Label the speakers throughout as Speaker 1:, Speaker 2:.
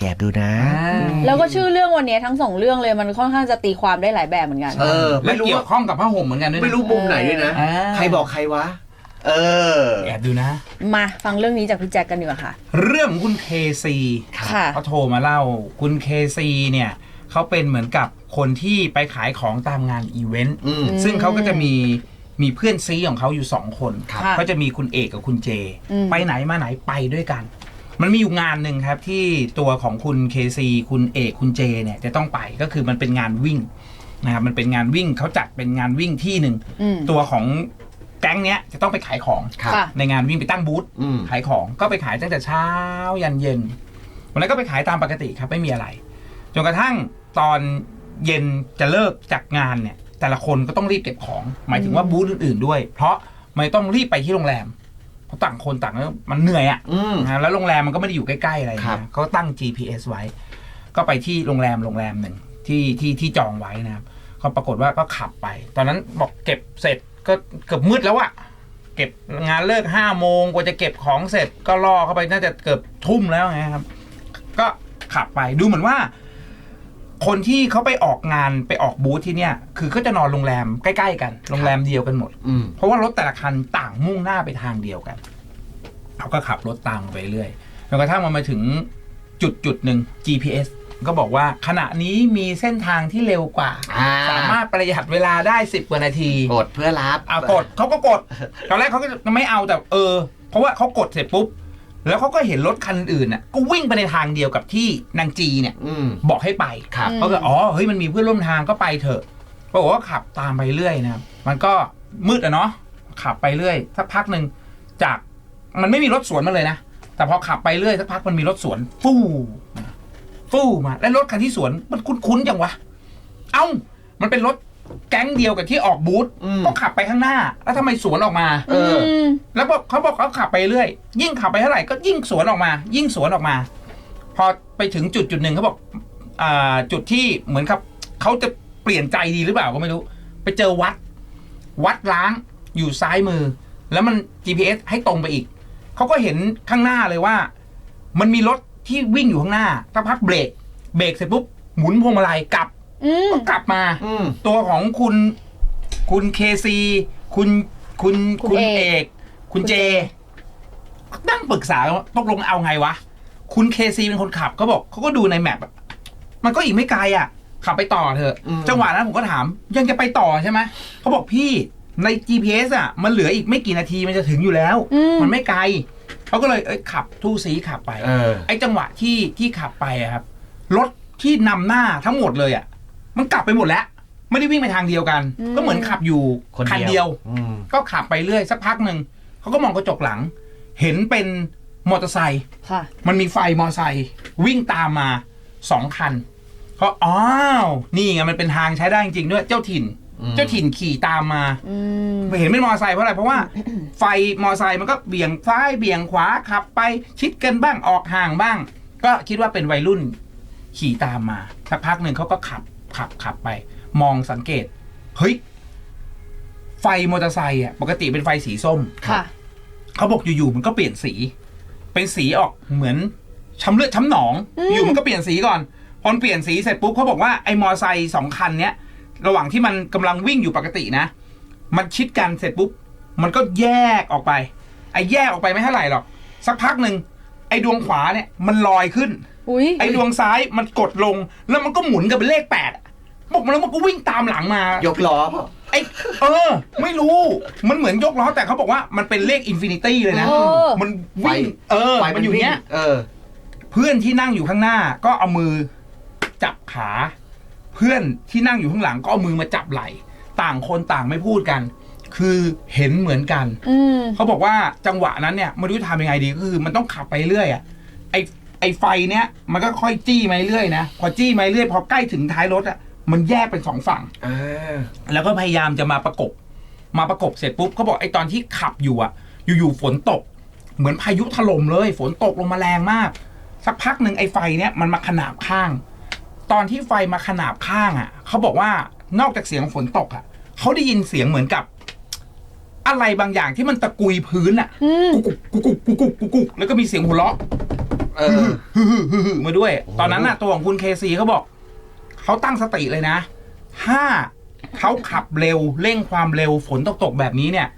Speaker 1: แอบดูนะ
Speaker 2: แล้วก็ชื่อเรื่องวันนี้ทั้งสองเรื่องเลยมันค่อนข้างจะตีความได้หลายแบบเหมือนกัน
Speaker 1: เออ
Speaker 3: และ
Speaker 1: ไม่รู้
Speaker 3: เกี่ยว
Speaker 1: ว่า
Speaker 3: ข้องกับผ้าห่มเหมือนกันด้วยนะ
Speaker 1: ไม่รู้มุมไหนด้วยนะ
Speaker 3: อ่า
Speaker 1: ใครบอกใครวะ เออ
Speaker 3: แอบดูนะ
Speaker 2: มาฟังเรื่องนี้จากพี่แจ็คกันดีกว่าค่ะ
Speaker 3: เรื่องของคุณเคซี
Speaker 2: ค่ะ
Speaker 3: เขาโทรมาเล่า คุณเคซีเนี่ยเขาเป็นเหมือนกับคนที่ไปขายของตามงานอีเวนต์
Speaker 1: อืม
Speaker 3: ซึ่งเขาก็จะมีมีเพื่อนซีของเขาอยู่สองคน
Speaker 1: ครับ
Speaker 2: ค่ะ
Speaker 3: ก็จะมีคุณเอกกับคุณเจ
Speaker 2: อืม
Speaker 3: ไปไหนมาไหนไปด้วยกัน มันมีอยู่งานหนึ่งครับที่ตัวของคุณเคซีคุณเอกคุณเจเนี่ยจะต้องไปก็คือมันเป็นงานวิ่งนะครับมันเป็นงานวิ่งเขาจัดเป็นงานวิ่งที่หนึ่ง
Speaker 2: อืม
Speaker 3: ตัวของแก๊งเนี้ยจะต้องไปขายของ
Speaker 1: ครับ
Speaker 2: ค่ะ
Speaker 3: ในงานวิ่งไปตั้งบูธ
Speaker 1: อืม
Speaker 3: ขายของก็ไปขายตั้งแต่เช้ายันเย็นวันนั้นก็ไปขายตามปกติครับไม่มีอะไร จนกระทั่งตอนเย็นจะเลิกจากงานเนี่ย แต่ละคนก็ต้องรีบเก็บของ หมายถึงว่าบูธอื่น ๆด้วย เพราะไม่ต้องรีบไปที่โรงแรม เพราะต่างคนต่างมันเหนื่อยอะ
Speaker 1: อืม
Speaker 3: นะแล้วโรงแรมมันก็ไม่ได้อยู่ใกล้ๆอะไร
Speaker 1: ครับ
Speaker 3: นะก็ตั้ง GPS ไว้ ก็ไปที่โรงแรมโรงแรมหนึ่งที่ที่ที่จองไว้นะครับ ก็ปรากฏว่าก็ขับไป ตอนนั้นบอกเก็บเสร็จก็เกือบมืดแล้วอะเก็บงานเลิกห้าโมงกว่าจะเก็บของเสร็จก็ล่อเข้าไปน่าจะเกือบทุ่มแล้วไงครับ ก็ขับไปดูเหมือนว่า คนที่เขาไปออกงานไปออกบูธที่เนี่ย คือเขาจะนอนโรงแรมใกล้ๆกัน โรงแรมเดียวกันหมด
Speaker 1: อืม
Speaker 3: เพราะว่ารถแต่ละคันต่างมุ่งหน้าไปทางเดียวกัน เขาก็ขับรถตามไปเรื่อยจนกระทั่งมันมาถึงจุดจุดหนึ่ง GPS ก็บอกว่าขณะนี้มีเส้นทางที่เร็วกว่า
Speaker 1: อ่า
Speaker 3: สามารถประหยัดเวลาได้สิบกว่านาที
Speaker 1: กดเพื่อรับ
Speaker 3: อะกดเขาก็กด ตอนแรกเขาก็ไม่เอาแต่เออ เพราะว่าเขากดเสร็จปุ๊บ แล้วเขาก็เห็นรถคันอื่นน่ะก็วิ่งไปในทางเดียวกับที่นางจีเนี่ย
Speaker 1: อืม
Speaker 3: บอกให้ไป
Speaker 1: ครับ
Speaker 2: อืม
Speaker 3: เขาก็อ๋อเฮ้ยมันมีเพื่อนร่วมทางก็ไปเถอะปรากฏว่าขับตามไปเรื่อยนะครับมันก็มืดอะเนาะขับไปเรื่อยสักพักหนึ่งจากมันไม่มีรถสวนมาเลยนะแต่พอขับไปเรื่อยสักพักมันมีรถสวนฟู่มาฟู่มาแล้วรถคันที่สวนมันคุ้นๆจังวะ เอ้า มันเป็นรถ แก๊งเดียวกับที่ออกบูธ
Speaker 1: อืม
Speaker 3: ก็ขับไปข้างหน้า แล้วทำไมสวนออกมา
Speaker 1: เออ
Speaker 2: ม
Speaker 3: แล้วบอกเขาบอกเขาขับไปเรื่อย ยิ่งขับไปเท่าไหร่ก็ยิ่งสวนออกมา ยิ่งสวนออกมา พอไปถึงจุดจุดหนึ่งเขาบอกอ่าจุดที่เหมือนครับเขาจะเปลี่ยนใจดีหรือเปล่าก็ไม่รู้ ไปเจอวัด วัดล้างอยู่ซ้ายมือ แล้วมัน GPS ให้ตรงไปอีก เขาก็เห็นข้างหน้าเลยว่า มันมีรถที่วิ่งอยู่ข้างหน้าสักพักเบรก เบรกเสร็จปุ๊บหมุนพวงมาลัยกลับ
Speaker 2: อืม
Speaker 3: ก็กลับมา
Speaker 1: อืม
Speaker 3: ตัวของคุณ คุณเคซี คุณคุณ
Speaker 2: คุณ
Speaker 3: คุณ
Speaker 2: เอก
Speaker 3: เอก คุณเจ นั่งปรึกษากันว่าตกลงเอาไงวะ คุณเคซีเป็นคนขับเขาบอกเขาก็ดูในแมปอะมันก็อีกไม่ไกลอะ ขับไปต่อเถอะ
Speaker 1: อืม
Speaker 3: จังหวะนั้นผมก็ถาม ยังจะไปต่อใช่ไหมเขาบอกพี่ใน GPS อะ มันเหลืออีกไม่กี่นาทีมันจะถึงอยู่แล้ว
Speaker 2: อืม
Speaker 3: มันไม่ไกลเขาก็เลยเอ้ยขับทู่สีขับไป
Speaker 1: เออ
Speaker 3: ไอ้จังหวะที่ที่ขับไปอะครับ รถที่นำหน้าทั้งหมดเลยอะ มันกลับไปหมดแล้ว ไม่ได้วิ่งไปทางเดียวกัน
Speaker 2: อืม
Speaker 3: ก็เหมือนขับอยู่
Speaker 1: คน
Speaker 3: คัน
Speaker 1: เดี
Speaker 3: เดี
Speaker 1: ย
Speaker 3: ยวว
Speaker 1: อืม
Speaker 3: ก็ขับไปเรื่อยสักพักหนึ่งเขาก็มองกระจกหลัง เห็นเป็นมอเตอร์ไซค์
Speaker 2: ค่ะ
Speaker 3: มันมีไฟมอเตอร์ไซค์วิ่งตามมาสองคันเขาอ้าวนี่ไงมันเป็นทางใช้ได้จริงๆด้วย เจ้าถิ่น
Speaker 1: อืม
Speaker 3: เจ้าถิ่นขี่ตามมา
Speaker 2: อืม
Speaker 3: เห็นเป็นมอเตอร์ไซค์เพราะอะไรเพราะว่า ไฟมอเตอร์ไซค์มันก็เบี่ยงซ้ายเบี่ยงขวาขับไปชิดกันบ้างออกห่างบ้าง ก็คิดว่าเป็นวัยรุ่นขี่ตามมาสักพักหนึ่งเขาก็ขับ ขับขับไป มองสังเกต เฮ้ย ไฟมอเตอร์ไซค์อะ ปกติเป็นไฟสีส้ม
Speaker 2: ค่ะ
Speaker 3: เขาบอกอยู่ๆมันก็เปลี่ยนสี เป็นสีออกเหมือนช้ำเลือดช้ำหนอง
Speaker 2: อืม
Speaker 3: อยู่มันก็เปลี่ยนสีก่อน พอมันเปลี่ยนสีเสร็จปุ๊บเขาบอกว่าไอ้มอไซค์สองคันเนี้ย ระหว่างที่มันกำลังวิ่งอยู่ปกตินะ มันชิดกันเสร็จปุ๊บ มันก็แยกออกไป ไอ้แยกออกไปไม่เท่าไหร่หรอก สักพักหนึ่ง ไอ้ดวงขวาเนี่ยมันลอยขึ้น
Speaker 2: อุ้ย
Speaker 3: ไอ้ดวงซ้ายมันกดลง แล้วมันก็หมุนกับเป็นเลขแปดบอกมันแล้วมันก็วิ่งตามหลังมา
Speaker 1: ยกล้อเปล่า
Speaker 3: ไอ้เออ ไม่รู้มันเหมือนยกล้อแต่เขาบอกว่ามันเป็นเลขอินฟินิตี้เลยนะ
Speaker 2: เออ
Speaker 3: มันวิ่งเออ
Speaker 1: ไฟ
Speaker 3: มันอยู่เนี้ย
Speaker 1: เออ
Speaker 3: เพื่อนที่นั่งอยู่ข้างหน้าก็เอามือจับขา เพื่อนที่นั่งอยู่ข้างหลังก็เอามือมาจับไหล่ ต่างคนต่างไม่พูดกัน คือเห็นเหมือนกัน
Speaker 2: อืม
Speaker 3: เขาบอกว่าจังหวะนั้นเนี่ยไม่รู้จะทำยังไงดีก็คือมันต้องขับไปเรื่อยอะไอไอไฟเนี้ยมันก็ค่อยจี้มาเรื่อยนะพอจี้มาเรื่อยพอใกล้ถึงท้ายรถอะมันแยกเป็นสองฝั่ง
Speaker 1: อ่า
Speaker 3: แล้วก็พยายามจะมาประกบ มาประกบเสร็จปุ๊บเขาบอกไอ้ตอนที่ขับอยู่อะ อยู่ๆฝนตก เหมือนพายุถล่มเลย ฝนตกลงมาแรงมาก สักพักหนึ่งไอ้ไฟเนี้ยมันมาขนาบข้าง ตอนที่ไฟมาขนาบข้างอะเขาบอกว่านอกจากเสียงฝนตกอะเขาได้ยินเสียงเหมือนกับ อะไรบางอย่างที่มันตะกุยพื้นอะ
Speaker 2: อืม
Speaker 3: กุกกุกกุกกุกกุกกุกกุกแล้วก็มีเสียงหัวเราะ
Speaker 1: เออ
Speaker 3: ฮึ่มมาด้วย
Speaker 1: โอ้โห
Speaker 3: ตอนนั้นน่ะตัวของคุณเคซีเขาบอกเขาตั้งสติเลยนะ ถ้าเขาขับเร็วเร่งความเร็วฝนตกตกๆแบบนี้เนี่ย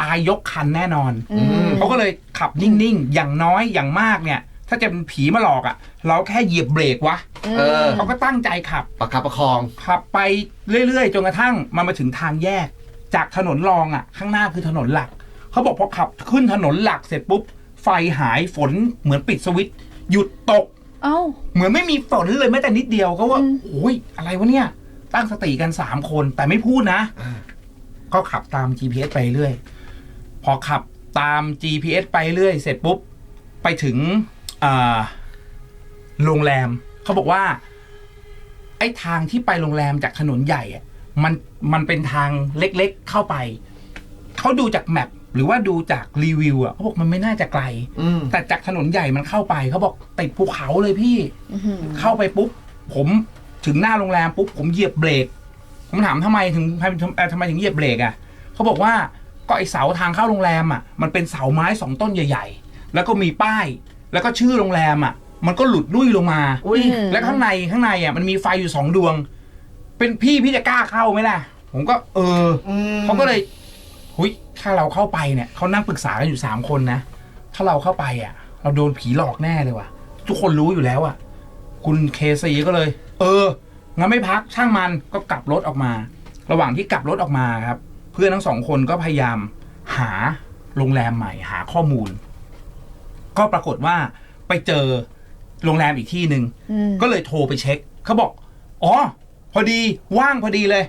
Speaker 3: ตายยกคันแน่นอน
Speaker 2: อืม
Speaker 3: เขาก็เลยขับนิ่งๆ อย่างน้อยอย่างมากเนี่ย ถ้าจะเป็นผีมาหลอกอะ่ะ เราแค่เหยียบเบรกวะ
Speaker 1: เออ
Speaker 3: เขาก็ตั้งใจขับ
Speaker 1: ประคับประคอง
Speaker 3: ขับไปเรื่อยๆ จนกระทั่งมันมาถึงทางแยก จากถนนรองอะ่ะ ข้างหน้าคือถนนหลัก เขาบอกพอขับขึ้นถนนหลักเสร็จปุ๊บ ไฟหายฝนเหมือนปิดสวิตช์หยุดตก
Speaker 2: เอ้า
Speaker 3: เหมือนไม่มีฝนเลยแม้แต่นิดเดียวก็ว่า
Speaker 2: อืม
Speaker 3: โอ้ยอะไรวะเนี่ย ตั้งสติกันสามคนแต่ไม่พูดนะ
Speaker 1: อ่า
Speaker 3: ก็ขับตาม GPS ไปเรื่อย พอขับตาม GPS ไปเรื่อย เสร็จปุ๊บ ไปถึงอ่าโรงแรม เขาบอกว่า ไอ้ทางที่ไปโรงแรมจากถนนใหญ่อะ มันมันเป็นทางเล็กๆเข้าไป เขาดูจากแมปหรือว่าดูจากรีวิวอะเขาบอกมันไม่น่าจะไกล
Speaker 1: อืม
Speaker 3: แต่จากถนนใหญ่มันเข้าไปเขาบอกติดภูเขาเลยพี่
Speaker 2: อื้อหือ
Speaker 3: เข้าไปปุ๊บ ผมถึงหน้าโรงแรมปุ๊บผมเหยียบเบรก ผมถามทำไมถึงทำทำเอ่อทำไมถึงเหยียบเบรกอะเขาบอกว่าก็ไอเสาทางเข้าโรงแรมอะมันเป็นเสาไม้สองต้นใหญ่ ๆ แล้วก็มีป้าย แล้วก็ชื่อโรงแรมอะ มันก็หลุดลุ่ยลงมา
Speaker 1: อุ้ย
Speaker 3: และข้างในข้างในอะมันมีไฟอยู่สองดวง เป็นพี่พี่จะกล้าเข้าไหมล่ะ ผมก็เออ
Speaker 1: อืม
Speaker 3: เขาก็เลยหุยถ้าเราเข้าไปเนี่ยเขานั่งปรึกษากันอยู่สามคนนะถ้าเราเข้าไปอะ เราโดนผีหลอกแน่เลยว่ะ ทุกคนรู้อยู่แล้วอะ คุณเคซีก็เลย เอองั้นไม่พักช่างมันก็กลับรถออกมา ระหว่างที่กลับรถออกมาครับ เพื่อนทั้งสองคนก็พยายามหาโรงแรมใหม่ หาข้อมูล ก็ปรากฏว่าไปเจอโรงแรมอีกที่หนึ่ง
Speaker 2: อืม
Speaker 3: ก็เลยโทรไปเช็ค เขาบอก อ๋อ พอดีว่างพอดีเลย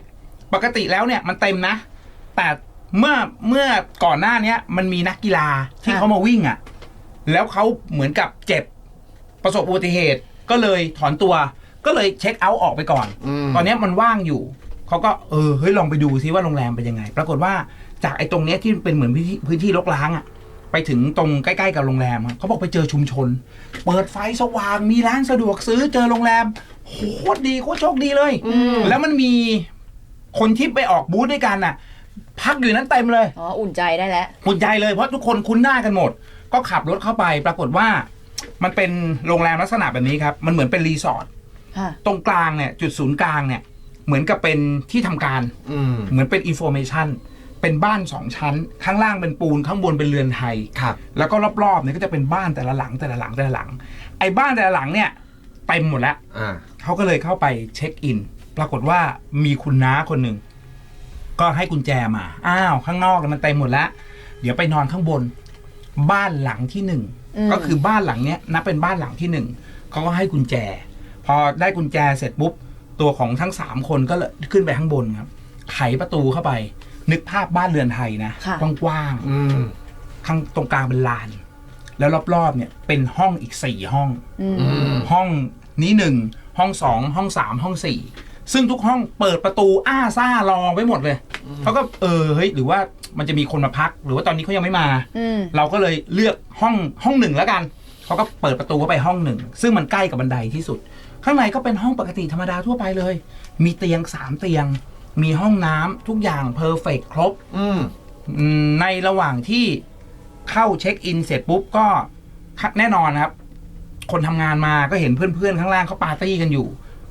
Speaker 3: ปกติแล้วเนี่ยมันเต็มนะ แต่เมื่อเมื่อก่อนหน้าเนี้ยมันมีนักกีฬาที่
Speaker 2: ค่ะ
Speaker 3: เขามาวิ่งอะ่ะ แล้วเขาเหมือนกับเจ็บประสบอุบัติเหตุก็เลยถอนตัว ก็เลยเช็คเอาท์ออกไปก่อน
Speaker 1: ม
Speaker 3: ตอนเนี้ยมันว่างอยู่เขาก็เออเฮ้ยลองไปดูซิว่าโรงแรมเป็นยังไง ปรากฏว่าจากไอ้ตรงเนี้ยที่เป็นเหมือนพื้นที่พื้นที่รกร้างอะ่ะ ไปถึงตรงใกล้ๆกับโรงแรมอะเขาบอกไปเจอชุมชน เปิดไฟสว่างมีร้านสะดวกซื้อเจอโรงแรม โคตรดีโคตรโชคดีเลย
Speaker 1: อืม
Speaker 3: แล้วมันมีคนที่ไปออกบูธด้วยกันน่ะ พักอยู่นั้นเต็มเลย
Speaker 2: อ๋อ อุ่นใจได้แล้ว
Speaker 3: หุ่นใจเลยเพราะทุกคนคุ้นหน้ากันหมด ก็ขับรถเข้าไปปรากฏว่า มันเป็นโรงแรมลักษณะแบบนี้ครับ มันเหมือนเป็นรีสอร์ท
Speaker 2: ค่ะ
Speaker 3: ตรงกลางเนี่ย จุดศูนย์กลางเนี่ย เหมือนกับเป็นที่ทำการ
Speaker 1: อืม
Speaker 3: เหมือนเป็นอินโฟเมชันเป็นบ้านสองชั้น ข้างล่างเป็นปูนข้างบนเป็นเรือนไทย
Speaker 1: ครับ
Speaker 3: แล้วก็รอบๆเนี่ยก็จะเป็นบ้านแต่ละหลังแต่ละหลังแต่ละหลัง ไอ้บ้านแต่ละหลังเนี่ยเต็มหมดแล้ว
Speaker 1: อ่า
Speaker 3: เขาก็เลยเข้าไปเช็คอิน ปรากฏว่ามีคุณน้าคนหนึ่ง ก็ให้กุญแจมา อ้าวข้างนอกมันเต็มหมดแล้ว เดี๋ยวไปนอนข้างบน บ้านหลังที่หนึ่ง
Speaker 2: อืม
Speaker 3: ก็คือบ้านหลังเนี้ยนับเป็นบ้านหลังที่หนึ่ง เขาก็ให้กุญแจ พอได้กุญแจเสร็จปุ๊บ ตัวของทั้งสามคนก็เลยขึ้นไปข้างบนครับ ไขประตูเข้าไป นึกภาพบ้านเรือนไทยนะ
Speaker 2: ค่ะ
Speaker 3: กว้างๆ
Speaker 1: อืม
Speaker 3: ข้างตรงกลางเป็นลาน แล้วรอบๆเนี่ยเป็นห้องอีกสี่ห้อง
Speaker 2: อืม
Speaker 1: อืม
Speaker 3: ห้องนี้หนึ่ง ห้องสองห้องสามห้องสี่ซึ่งทุกห้องเปิดประตูอ้าซ่ารอไว้หมดเลยเขาก็เออเฮ้ยหรือว่ามันจะมีคนมาพัก หรือว่าตอนนี้เขายังไม่มา
Speaker 2: อืม
Speaker 3: เราก็เลยเลือกห้องห้องหนึ่งแล้วกันเขาก็เปิดประตูเข้าไปห้องหนึ่ง ซึ่งมันใกล้กับบันไดที่สุด ข้างในก็เป็นห้องปกติธรรมดาทั่วไปเลย มีเตียงสามเตียง มีห้องน้ำทุกอย่างเพอร์เฟกครบ
Speaker 1: อืม
Speaker 3: อืมในระหว่างที่เข้าเช็คอินเสร็จปุ๊บก็แน่นอนครับ คนทำงานมาก็เห็นเพื่อนๆข้างล่างเขาปาร์ตี้กันอยู่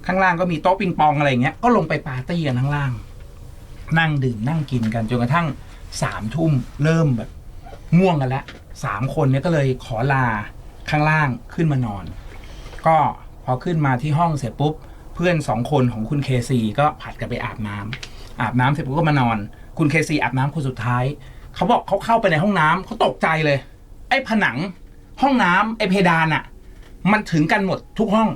Speaker 3: ข้างล่างก็มีโต๊ะปิงปองอะไรเงี้ยก็ลงไปปาร์ตี้กันข้างล่าง นั่งดื่มนั่งกินกันจนกระทั่งสามทุ่มเริ่มแบบง่วงกันแล้วสามคนเนี่ยก็เลยขอลาข้างล่างขึ้นมานอน ก็พอขึ้นมาที่ห้องเสร็จปุ๊บ เพื่อนสองคนของคุณเคซีก็ผัดกันไปอาบน้ำอาบน้ำเสร็จปุ๊บก็มานอน คุณเคซีอาบน้ำคนสุดท้ายเขาบอกเขาเข้าไปในห้องน้ำเขาตกใจเลย ไอ้ผนังห้องน้ำไอ้เพดานอะ มันถึงกันหมดทุกห้อง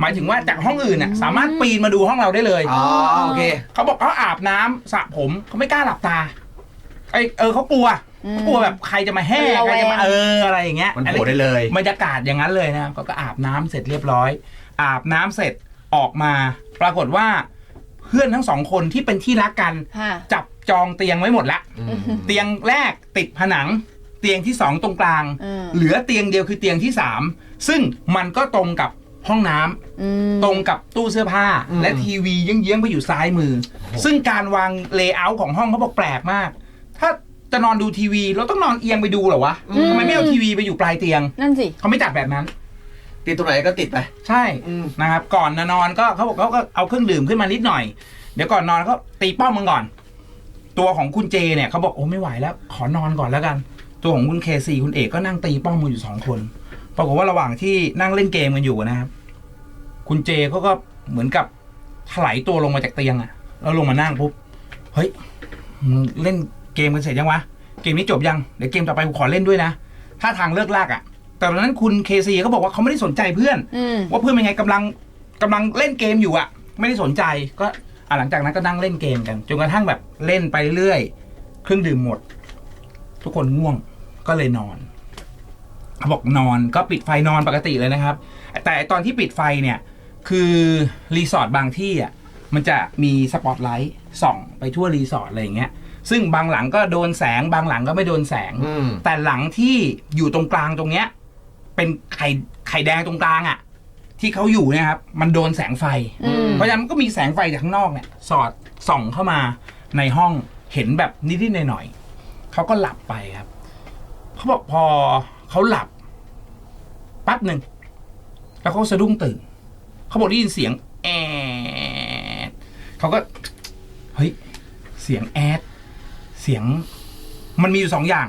Speaker 3: หมายถึงว่าจากห้องอื่นอะสามารถปีนมาดูห้องเราได้เลย
Speaker 1: อ๋อโอเค
Speaker 3: เขาบอกเขาอาบน้ำสระผมเขาไม่กล้าหลับตาไอเออเขากลัว
Speaker 2: อืม
Speaker 3: เขากลัวแบบใครจะมาแห่
Speaker 2: มันระ
Speaker 3: ใค
Speaker 2: แว
Speaker 3: รงจะมาเอออะไรอย่างเงี้ย
Speaker 1: มัน
Speaker 3: อั
Speaker 1: โผล่ได้เลย
Speaker 3: บรรยากาศอย่างนั้นเลยนะเขาก็อาบน้ำเสร็จเรียบร้อย อาบน้ำเสร็จออกมา ปรากฏว่า เพื่อนทั้งสองคนที่เป็นที่รักกัน
Speaker 2: ค่ะ
Speaker 3: จับจองเตียงไว้หมดละ
Speaker 1: อืม
Speaker 3: เตียงแรกติดผนัง เตียงที่สองตรงกลาง
Speaker 2: อืม
Speaker 3: เหลือเตียงเดียวคือเตียงที่สาม ซึ่งมันก็ตรงกับห้องน้ำ
Speaker 2: อืม
Speaker 3: ตรงกับตู้เสื้อผ้า
Speaker 1: อืม
Speaker 3: และทีวีเยื้องๆไปอยู่ซ้ายมือ ซึ่งการวางเลเยอร์ของห้องเขาบอกแปลกมาก ถ้าจะนอนดูทีวีเราต้องนอนเอียงไปดูเหรอวะทำไมไม่เอาทีวีไปอยู่ปลายเตียง
Speaker 2: นั่นสิ
Speaker 3: เขาไม่จัดแบบนั้น
Speaker 1: ติดตรงไหนก็ติดไป
Speaker 3: ใช่
Speaker 1: อืม
Speaker 3: นะครับ ก่อนนอนก็เขาบอกเขาก็เอาเครื่องดื่มขึ้นมานิดหน่อย เดี๋ยวก่อนนอนก็ตีป้อมมึงก่อน ตัวของคุณเจเนี่ยเขาบอกโอ้ไม่ไหวแล้ว ขอนอนก่อนแล้วกัน ตัวของคุณเคซีคุณเอกก็นั่งตีป้อมมืออยู่สองคน ปรากฏว่าระหว่างที่นั่งเล่นเกมกันอยู่นะครับ คุณเจเขาก็เหมือนกับถลายตัวลงมาจากเตียงอะแล้วลงมานั่งปุ๊บเฮ้ยมึงเล่นเกมกันเสร็จยังวะเกมนี้จบยังเดี๋ยวเกมต่อไปกูขอเล่นด้วยนะถ้าทางเลิกลากอะแต่ตอนนั้นคุณเคซีเขาบอกว่าเขาไม่ได้สนใจเพื่อน
Speaker 2: อืม
Speaker 3: ว่าเพื่อนเป็นไงกำลังกำลังเล่นเกมอยู่อะไม่ได้สนใจก็อะหลังจากนั้นก็นั่งเล่นเกมกันจนกระทั่งแบบเล่นไปเรื่อยเครื่องดื่มหมด ทุกคนง่วงก็เลยนอน เขาบอกนอนก็ปิดไฟนอนปกติเลยนะครับ แต่ตอนที่ปิดไฟเนี่ยคือรีสอร์ทบางที่อะมันจะมีสปอตไลท์ส่องไปทั่วรีสอร์ทอะไรอย่างเงี้ยซึ่งบางหลังก็โดนแสงบางหลังก็ไม่โดนแสง
Speaker 1: อืม
Speaker 3: แต่หลังที่อยู่ตรงกลางตรงเนี้ย เป็นไข่ไข่แดงตรงกลางอะ่ะ ที่เขาอยู่เนี่ยครับ มันโดนแสงไฟ
Speaker 2: อืม
Speaker 3: เพราะฉะนั้นมันก็มีแสงไฟจากข้างนอกเนี่ย สอดส่องเข้ามาในห้องเห็นแบบนิดๆหน่อยๆเขาก็หลับไปครับเขาบอกพอ เขาหลับแป๊บหนึ่งแล้วเขาสะดุ้งตื่นเขาบอกได้ยินเสียงแอดเขาก็เฮ้ยเสียงแอดเสียง มันมีอยู่สองอย่าง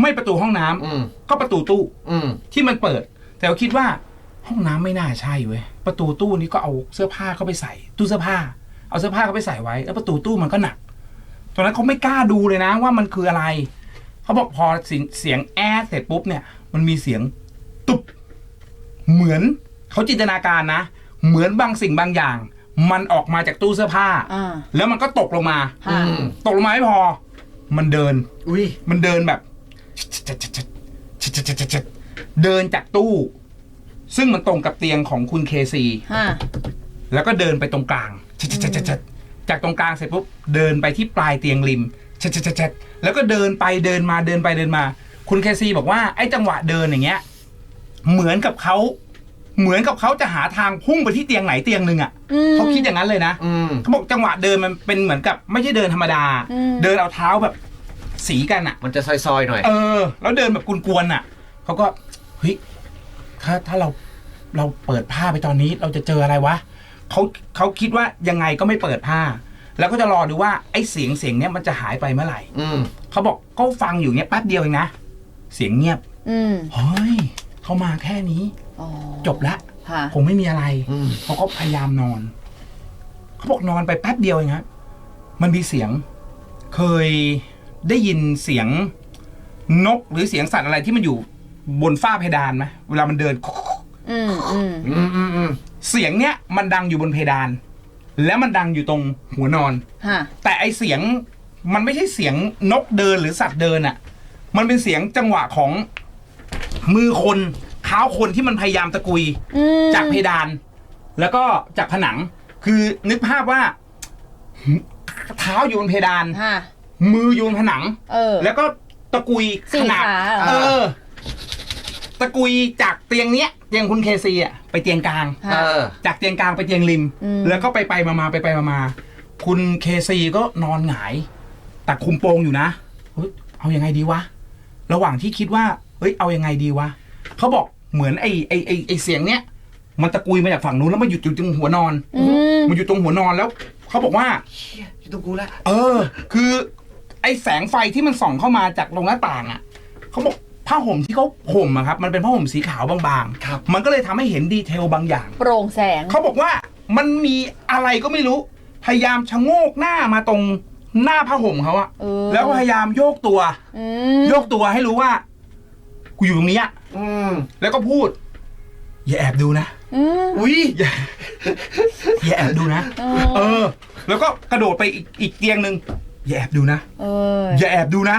Speaker 3: ไม่ประตูห้องน้ำ
Speaker 1: อืม
Speaker 3: ก็ประตูตู้
Speaker 1: อืม
Speaker 3: ที่มันเปิด แต่เราคิดว่า ห้องน้ำไม่น่าใช่เว้ยประตูตู้นี้ก็เอาเสื้อผ้าเข้าไปใส่ ตู้เสื้อผ้า เอาเสื้อผ้าเข้าไปใส่ไว้ แล้วประตูตู้มันก็หนักตอนนั้นเขาไม่กล้าดูเลยนะ ว่ามันคืออะไร เขาบอกพอเสียงเสียงแอดเสร็จปุ๊บเนี่ย มันมีเสียงตุบเหมือนเขาจินตนาการนะ เหมือนบางสิ่งบางอย่าง มันออกมาจากตู้เสื้อผ้า
Speaker 2: อ่า
Speaker 3: แล้วมันก็ตกลงมา
Speaker 2: ค่ะ
Speaker 1: อืม
Speaker 3: ตกลงมาไม่พอ มันเดิน
Speaker 1: อุ้ย
Speaker 3: มันเดินแบบเดินจากตู้ ซึ่งมันตรงกับเตียงของคุณเคซี
Speaker 2: ฮ่า
Speaker 3: แล้วก็เดินไปตรงกลางจากตรงกลางเสร็จปุ๊บเดินไปที่ปลายเตียงริม แล้วก็เดินไปเดินมาเดินไปเดินมา คุณเคซีบอกว่าไอ้จังหวะเดินอย่างเงี้ย เหมือนกับเขาเหมือนกับเขาจะหาทางพุ่งไปที่เตียงไหนเตียงหนึ่งอะเขาคิดอย่างนั้นเลยนะเขาบอกจังหวะเดินมันเป็นเหมือนกับไม่ใช่เดินธรรมดา เดินเอาเท้าแบบสีกันอะ
Speaker 1: มันจะซอยๆหน่อย
Speaker 3: เออ แล้วเดินแบบกวนๆอะเขาก็เฮ้ยถ้าถ้าเราเราเปิดผ้าไปตอนนี้เราจะเจออะไรวะเขาเขาคิดว่ายังไงก็ไม่เปิดผ้า แล้วก็จะรอดูว่าไอ้เสียงเสียงเนี้ยมันจะหายไปเมื่อไหร่
Speaker 1: อืม
Speaker 3: เขาบอกก็ฟังอยู่เนี้ยแป๊บเดียวเองนะเสียงเงียบ
Speaker 2: อืม
Speaker 3: เฮ้ยเขามาแค่นี้
Speaker 2: อ๋อ
Speaker 3: จบละ
Speaker 2: ค่ะ
Speaker 3: คงไม่มีอะไร
Speaker 1: อืม
Speaker 3: เขาก็พยายามนอน เขาบอกนอนไปแป๊บเดียวเองครับมันมีเสียง เคยได้ยินเสียงนกหรือเสียงสัตว์อะไรที่มันอยู่บนฝ้าเพดานไหมเวลามันเดิน
Speaker 2: อืมอืม
Speaker 1: อืมอืมอืม
Speaker 3: เสียงเนี้ยมันดังอยู่บนเพดาน แล้วมันดังอยู่ตรงหัวนอน
Speaker 2: ฮ่า
Speaker 3: แต่ไอเสียงมันไม่ใช่เสียงนกเดินหรือสัตว์เดินอะ่ะ มันเป็นเสียงจังหวะของมือคนเท้าคนที่มันพยายามตะกุย
Speaker 2: อืม
Speaker 3: จากเพดาน แล้วก็จากผนัง คือนึกภาพว่า เท้าอยู่บนเพดาน
Speaker 2: ฮ่า
Speaker 3: มืออยู่บนผนัง
Speaker 2: เออ
Speaker 3: แล้วก็ตะกุย
Speaker 2: สี่
Speaker 3: ขนาด
Speaker 2: ขาเหรอ
Speaker 3: เออ ตะกุยจากเตียงเนี้ยเตียงคุณเคซีอะไปเตียงกลาง
Speaker 1: เอ
Speaker 2: ฮ่า
Speaker 1: อ
Speaker 3: จากเตียงกลางไปเตียงริม
Speaker 2: อืม
Speaker 3: แล้วก็ไปไปมามาไปไปมามาคุณเคซีก็นอนหงาย แต่คุมโปงอยู่นะเฮ้ยเอายังไงดีวะ ระหว่างที่คิดว่า เฮ้ย เอายังไงดีวะเขาบอกเหมือนไอ้ไอ้ไอ้ไอ้เสียงเนี้ย มันตะกุยมาจากฝั่งนู้นแล้วมาหยุดอยู่ตรงหัวนอน
Speaker 2: อืม
Speaker 3: มันอยู่ตรงหัวนอนแล้วเขาบอกว่า
Speaker 1: เชี่ยอยู่ตรงกูละ
Speaker 3: เออ คือ ไอ้แสงไฟที่มันส่องเข้ามาจากตรงหน้าต่างอะเขาบอก ผ้าห่มที่เขาห่มอะครับมันเป็นผ้าห่มสีขาวบาง
Speaker 1: ครับ
Speaker 3: ๆมันก็เลยทำให้เห็นดีเทลบางอย่าง
Speaker 2: โปร่งแสง
Speaker 3: เขาบอกว่ามันมีอะไรก็ไม่รู้ พยายามชะโงกหน้ามาตรงหน้าผ้าห่มเขาอะ
Speaker 2: เออ
Speaker 3: แล้วพยายามโยกตัว
Speaker 2: อืม
Speaker 3: โยกตัวให้รู้ว่ากูอยู่ตรงนี้อะ
Speaker 1: อืม
Speaker 3: แล้วก็พูด อย่าแอบดูนะ
Speaker 2: อืม
Speaker 1: อุ้ย
Speaker 3: อย่าอย่าแอบดูนะ
Speaker 2: เอ
Speaker 3: เอ
Speaker 2: อ
Speaker 3: อ แล้วก็กระโดดไปอีกอีกเตียงหนึ่งอย่าแอบดูนะ
Speaker 2: เออ
Speaker 3: อย่าแอบดูนะ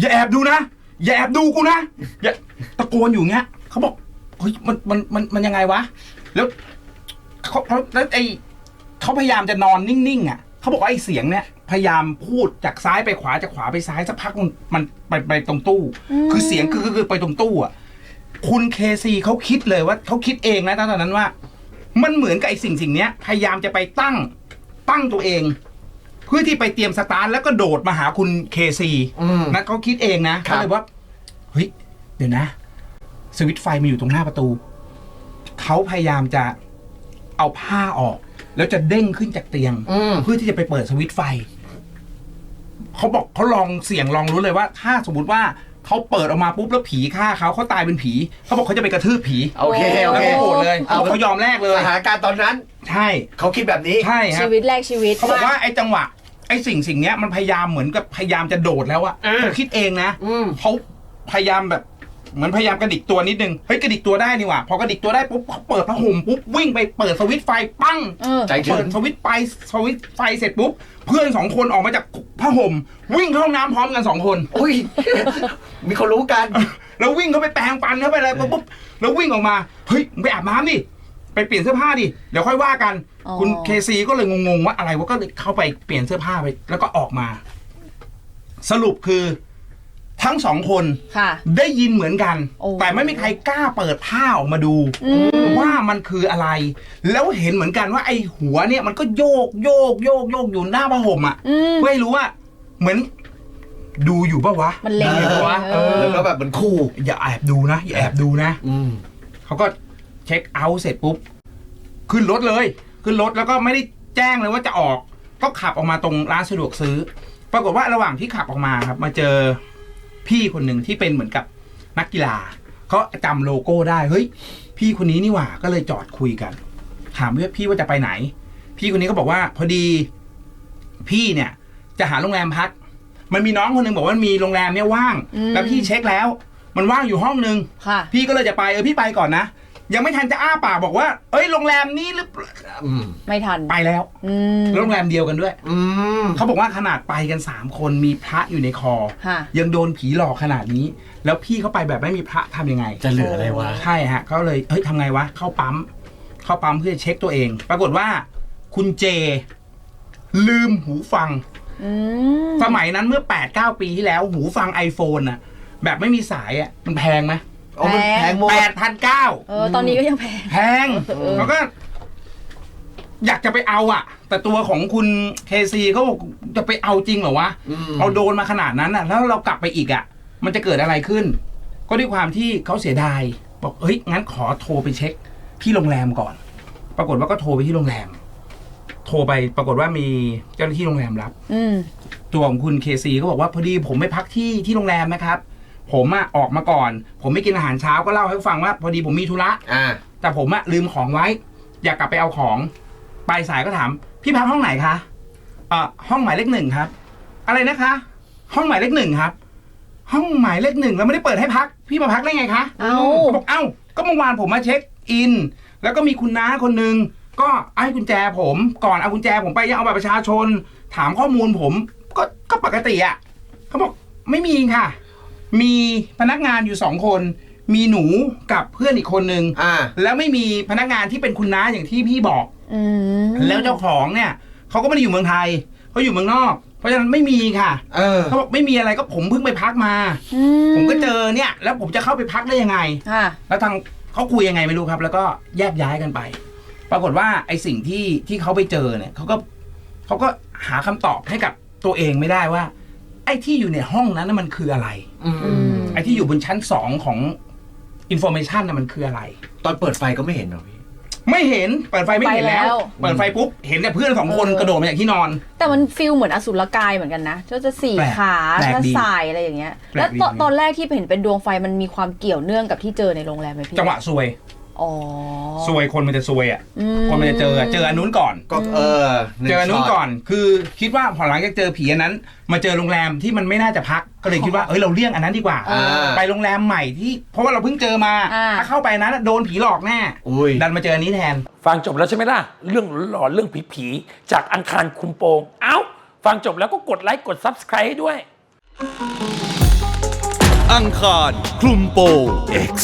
Speaker 3: อย่าแอบดูนะ อย่าแอบดูกูนะอย่าตะโกนอยู่เงี้ยเขาบอกเฮ้ยมันมันมันมันยังไงวะ แล้วเขาเขาแล้วไอเขาพยายามจะนอนนิ่งๆอะเขาบอกว่าไอเสียงเนี้ยพยายามพูดจากซ้ายไปขวาจากขวาไปซ้ายสักพักมันมันไปไปตรงตู้ คือเสียงคือคือคือไปตรงตู้อะคุณเคซีเขาคิดเลยว่าเขาคิดเองนะตอนนั้นว่า มันเหมือนกับไอสิ่งสิ่งเนี้ย พยายามจะไปตั้งตั้งตัวเอง พื่อที่ไปเตรียมสตาร์ทแล้วก็โดดมาหาคุณเคซี
Speaker 1: อืม
Speaker 3: นะเขาคิดเองนะครับเขาเลยว่าเฮ้ยเดี๋ยวนะ สวิตช์ไฟมันอยู่ตรงหน้าประตู เขาพยายามจะเอาผ้าออก แล้วจะเด้งขึ้นจากเตียง
Speaker 1: อืม
Speaker 3: เพื่อที่จะไปเปิดสวิตช์ไฟ เขาบอกเขาลองเสี่ยงลองรู้เลยว่า ถ้าสมมติว่าเขาเปิดออกมาปุ๊บแล้วผีฆ่าเขาเขาตายเป็นผี เขาบอกเขาจะไปกระทืบผี
Speaker 1: โอเคโอ
Speaker 3: แล้ว
Speaker 1: เค
Speaker 3: ก็โกรธเลย
Speaker 1: เอา
Speaker 3: เขาบอกเขายอมแลกเลย
Speaker 1: สถานการณ์ตอนนั้น
Speaker 3: ใช่
Speaker 1: เขาคิดแบบนี้
Speaker 3: ใช่ครั
Speaker 2: ชี
Speaker 3: บ
Speaker 2: วิตแรกชีวิต
Speaker 3: เขาบอกว่าไอ้จังหวะ ไอ้สิ่งสิ่งเนี้ยมันพยายามเหมือนกับพยายามจะโดดแล้วอะ
Speaker 1: อ่า
Speaker 3: เขาคิดเองนะ
Speaker 1: อืม
Speaker 3: เขาพยายามแบบเหมือนพยายามกระดิกตัวนิดนึงเฮ้ยกระดิกตัวได้นี่หว่าพอกระดิกตัวได้ปุ๊บเขาเปิดผ้าห่มปุ๊บวิ่งไปเปิดสวิตช์ไฟปั้ง
Speaker 2: เออ
Speaker 1: ใจถึ
Speaker 3: เปิ
Speaker 1: ง
Speaker 3: ดสวิตช์ไฟสวิตช์ไฟเสร็จปุ๊บ เพื่อนสองคนออกมาจากผ้าห่ม วิ่งเข้าห้องน้ำพร้อมกันสองคน
Speaker 1: อุ้ย มีคนรู้กัน
Speaker 3: แล้ววิ่งเข้าไปแปรงฟันเข้าไปอะไรปุ๊บปุ๊บแล้ววิ่งออกมาเฮ้ยมึงไปอาบน้ำดิ ไปเปลี่ยนเสื้อผ้าดิเดี๋ยวค่อยว่ากัน
Speaker 2: อ๋อ
Speaker 3: คุณเคซีก็เลยงงๆว่าอะไรวะก็เลยเข้าไปเปลี่ยนเสื้อผ้าไป แล้วก็ออกมา สรุปคือ ทั้งสองคน
Speaker 2: ค่ะ
Speaker 3: ได้ยินเหมือนกัน
Speaker 2: โอ้
Speaker 3: แต่ไม่มีใครกล้าเปิดผ้าออกมาดู
Speaker 2: อืม
Speaker 3: ว่ามันคืออะไร แล้วเห็นเหมือนกันว่าไอ้หัวเนี่ยมันก็โยกโยกโยกโยกอยู่หน้าผ้าห่มอะ
Speaker 2: อืม
Speaker 3: เพื่อให้รู้ว่า เหมือน ดูอยู่ปะวะ
Speaker 2: มันเล็ง
Speaker 3: ออ
Speaker 2: อยู่
Speaker 3: วะ
Speaker 2: เออ
Speaker 1: แล้วก็แบบเหมือนคู่
Speaker 3: อย่าแอบดูนะอย่าแอบดูนะ
Speaker 1: อืม
Speaker 3: เขาก็ เช็คเอาท์เสร็จปุ๊บ ขึ้นรถเลย ขึ้นรถแล้วก็ไม่ได้แจ้งเลยว่าจะออก ก็ขับออกมาตรงร้านสะดวกซื้อ ปรากฏว่าระหว่างที่ขับออกมาครับ มาเจอพี่คนหนึ่งที่เป็นเหมือนกับนักกีฬาเขาจำโลโก้ได้เฮ้ย พี่คนนี้นี่หว่าก็เลยจอดคุยกันถามว่าพี่ว่าจะไปไหน พี่คนนี้ก็บอกว่า พอดี พี่เนี่ย จะหาโรงแรมพัก มันมีน้องคนหนึ่งบอกว่ามีโรงแรมเนี่ยว่าง
Speaker 2: อืม
Speaker 3: แล้วพี่เช็คแล้ว มันว่างอยู่ห้องนึง
Speaker 2: ค่ะ
Speaker 3: พี่ก็เลยจะไปเออพี่ไปก่อนนะ ยังไม่ทันจะอ้าปากบอกว่า เอ้ยโรงแรมนี้หรือ
Speaker 1: อืม
Speaker 2: ไม่ทัน
Speaker 3: ไปแล้ว
Speaker 2: อืม
Speaker 3: โรงแรมเดียวกันด้วย
Speaker 1: อืม
Speaker 3: เขาบอกว่าขนาดไปกันสามคนมีพระอยู่ในคอ
Speaker 2: ค่ะ
Speaker 3: ยังโดนผีหลอกขนาดนี้ แล้วพี่เขาไปแบบไม่มีพระทำยังไง
Speaker 1: จะเหลืออะไรวะ
Speaker 3: ใช่ฮะเขาเลยเฮ้ยทำไงวะ เข้าปั๊ม เข้าปั๊มเพื่อเช็คตัวเอง ปรากฏว่า คุณเจ ลืมหูฟัง
Speaker 2: อืม
Speaker 3: สมัยนั้นเมื่อ8ปดเปีที่แล้ว หูฟัง iPhone น่ะ แบบไม่มีสายอะ มันแพงไหม
Speaker 1: โอ้มันแพงหมด
Speaker 3: แปดพันเก้า
Speaker 2: เออตอนนี้ก็ยังแพง
Speaker 3: แพง
Speaker 2: เออ
Speaker 3: เขาก็ อยากจะไปเอาอะ แต่ตัวของคุณเคซีเขาบอกจะไปเอาจริงเหรอวะ
Speaker 1: อืม
Speaker 3: เราโดนมาขนาดนั้นอะ แล้วเรากลับไปอีกอะ มันจะเกิดอะไรขึ้น ก็ด้วยความที่เขาเสียดาย บอกเฮ้ยงั้นขอโทรไปเช็ค ที่โรงแรมก่อน ปรากฏว่าก็โทรไปที่โรงแรม โทรไปปรากฏว่ามีเจ้าหน้าที่โรงแรมรับ
Speaker 2: อืม
Speaker 3: ตัวของคุณเคซีก็บอกว่าพอดีผมไปพักที่ที่โรงแรมนะครับ ผมอะออกมาก่อน ผมไม่กินอาหารเช้าก็เล่าให้ฟังว่า พอดีผมมีธุระ
Speaker 1: อ่า
Speaker 3: แต่ผมอะลืมของไว้ อยากกลับไปเอาของปลายสายก็ถาม พี่พักห้องไหนคะเอ่อห้องหมายเลขหนึ่งครับ อะไรนะคะ ห้องหมายเลขหนึ่งครับ ห้องหมายเลขหนึ่งแล้วไม่ได้เปิดให้พัก พี่มาพักได้ไงคะ
Speaker 2: เอ้า
Speaker 3: เขาบอกเอ้า ก็เมื่อวานผมมาเช็คอิน แล้วก็มีคุณน้าคนหนึ่งก็เอาให้กุญแจผมก่อนเอากุญแจผมไปยังเอาบัตรประชาชน ถามข้อมูลผม ก็ก็ปกติอะเขาบอกไม่มีค่ะ มีพนักงานอยู่สองคน มีหนูกับเพื่อนอีกคนนึง
Speaker 1: อ่า
Speaker 3: แล้วไม่มีพนักงานที่เป็นคุณน้าอย่างที่พี่บอก
Speaker 2: อืม
Speaker 3: แล้วเจ้าของเนี่ยเขาก็ไม่ได้อยู่เมืองไทยเขาอยู่เมืองนอก เพราะฉะนั้นไม่มีค่ะ
Speaker 1: เออ
Speaker 3: เขาบอกไม่มีอะไรก็ผมเพิ่งไปพักมา
Speaker 2: อื
Speaker 3: ผมก็เจอเนี่ย แล้วผมจะเข้าไปพักได้ยังไง
Speaker 2: ค่ะ
Speaker 3: แล้วทางเขาคุยยังไงไม่รู้ครับ แล้วก็แยกย้ายกันไป ปรากฏว่าไอ้สิ่งที่ที่เขาไปเจอเนี่ยเขาก็เขาก็หาคำตอบให้กับตัวเองไม่ได้ว่า ไอ้ที่อยู่ในห้องนั้นน่ะมันคืออะไร
Speaker 1: อืม
Speaker 2: ม
Speaker 3: ไอ้ที่อยู่บนชั้นสองของอินโฟเมชันน่ะมันคืออะไร
Speaker 1: ตอนเปิดไฟก็ไม่เห็นหรอพี่
Speaker 3: ไม่เห็นเปิดไฟไม่เห็นแล้ว
Speaker 2: ไปแล้ว
Speaker 3: เปิดไฟปุ๊บเห็นแต่เพื่อนสองคน
Speaker 2: เออ
Speaker 3: กระโดดมาจากที่นอน
Speaker 2: แต่มันฟิลเหมือนอสุรกายเหมือนกันนะก็จะสี่
Speaker 3: แปลก
Speaker 2: ขา
Speaker 3: แปลก
Speaker 2: ถ้า
Speaker 3: ดี
Speaker 2: สายอะไรอย่างเงี้ย
Speaker 3: แปลก
Speaker 2: แล้ว
Speaker 3: ดี
Speaker 2: ตอนตอนแรกที่เห็นเป็นดวงไฟมันมีความเกี่ยวเนื่องกับที่เจอในโรงแรมไหมพี่
Speaker 3: จังหวะซวย
Speaker 2: อ๋อ
Speaker 3: ซวยคนมันจะซวยอะ
Speaker 2: อื
Speaker 3: คนมันจะเจออะเจออันนู้นก่อน
Speaker 1: ก็เออหง
Speaker 3: เจออันนู้น
Speaker 1: ช็ต
Speaker 3: ก่อน คือคิดว่าพอหลังจากเจอผีอันนั้น มาเจอโรงแรมที่มันไม่น่าจะพัก ก็เลยคิดว่า เอ้ยเราเลี่ยงอันนั้นดีกว่า
Speaker 2: อ่า
Speaker 3: ไปโรงแรมใหม่ที่ เพราะว่าเราเพิ่งเจอมา
Speaker 2: อ่า
Speaker 3: ถ้าเข้าไปอันนั้นอะโดนผีหลอกแน่
Speaker 1: อุ้ย
Speaker 3: ดันมาเจออันนี้แทน
Speaker 4: ฟังจบแล้วใช่ไหมล่ะ เรื่องหลอนๆเรื่องผีๆจากอังคารคุมโปง เอ้า ฟังจบแล้วก็กดไลค์กด Subscribe ให้ด้วย
Speaker 5: อังคารคลุมโปง X